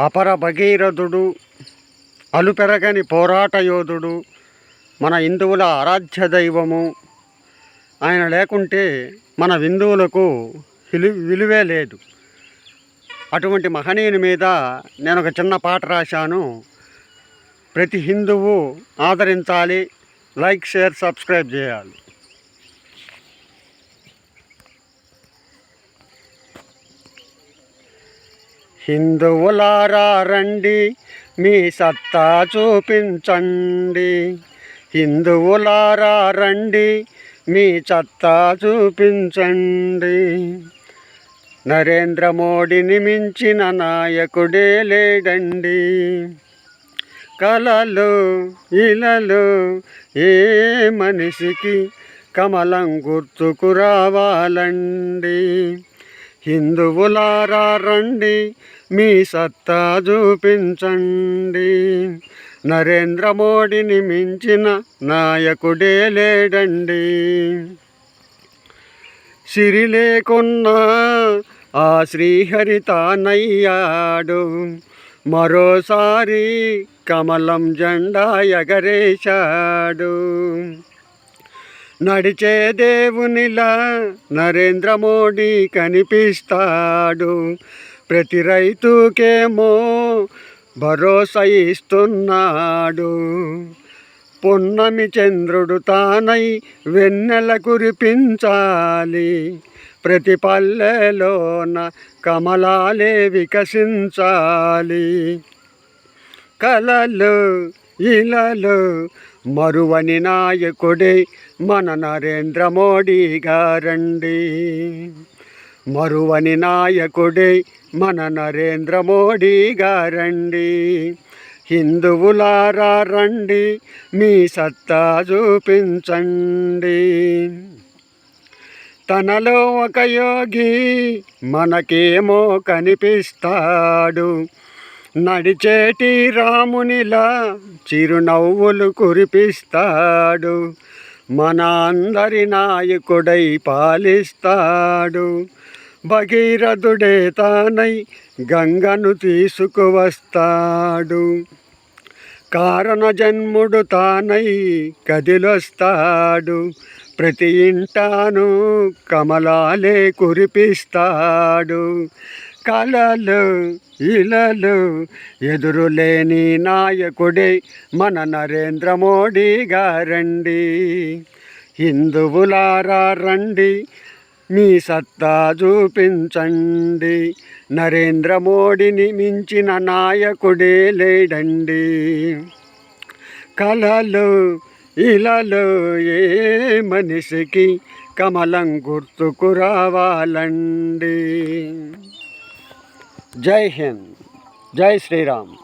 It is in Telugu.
అపర భగీరథుడు అలుపెరగని పోరాట యోధుడు మన హిందువుల ఆరాధ్య దైవము. ఆయన లేకుంటే మన హిందువులకు విలు విలువే లేదు. అటువంటి మహనీయుని మీద నేను ఒక చిన్న పాట రాశాను. ప్రతి హిందువు ఆదరించాలి. లైక్ షేర్ సబ్స్క్రైబ్ చేయాలి. హిందువులారా రండి మీ సత్తా చూపించండి. హిందువులారా రండి మీ సత్తా చూపించండి. నరేంద్ర మోడీని మించిన నాయకుడే లేడండి. కలలు ఇలలు ఏ మనిషికి కమలం గుర్తుకు రావాలండి. హిందువులారా రండి మీ సత్తా చూపించండి. నరేంద్ర మోడీని మించిన నాయకుడే లేడండి. సిరి లేకున్నా ఆ శ్రీహరి తానయ్యాడు. మరోసారి కమలం జెండా ఎగరేశాడు. నడిచే దేవునిలా నరేంద్ర మోడీ కనిపిస్తాడు. ప్రతి రైతుకేమో భరోసా ఇస్తున్నాడు. పొన్నమి చంద్రుడు తానై వెన్నెల కురిపించాలి. ప్రతి పల్లెలోన కమలాలే వికసించాలి. కలలు ఇలాలో మరువని నాయకుడే మన నరేంద్ర మోడీ గారండి. మరువని నాయకుడే మన నరేంద్ర మోడీ గారండి. హిందువులారా రండి మీ సత్తా చూపించండి. తనలో ఒక యోగి మనకేమో కనిపిస్తాడు. నడిచేటి రామునిలా చిరునవ్వులు కురిపిస్తాడు. మన అందరి నాయకుడై పాలిస్తాడు. భగీరథుడే తానై గంగను తీసుకువస్తాడు. కారణ జన్ముడు తానై కదిలొస్తాడు. ప్రతి ఇంటాను కమలాలే కురిపిస్తాడు. కలలు ఇలలు ఎదురులేని నాయకుడే మన నరేంద్ర మోడీ గారండి. హిందువులారా రండి మీ సత్తా చూపించండి. నరేంద్ర మోడీని మించిన నాయకుడే లేడండి. కలలు ఇలాలో ఏ మనిషికి కమలం గుర్తుకు రావాలండి. जय हिंद जय श्री राम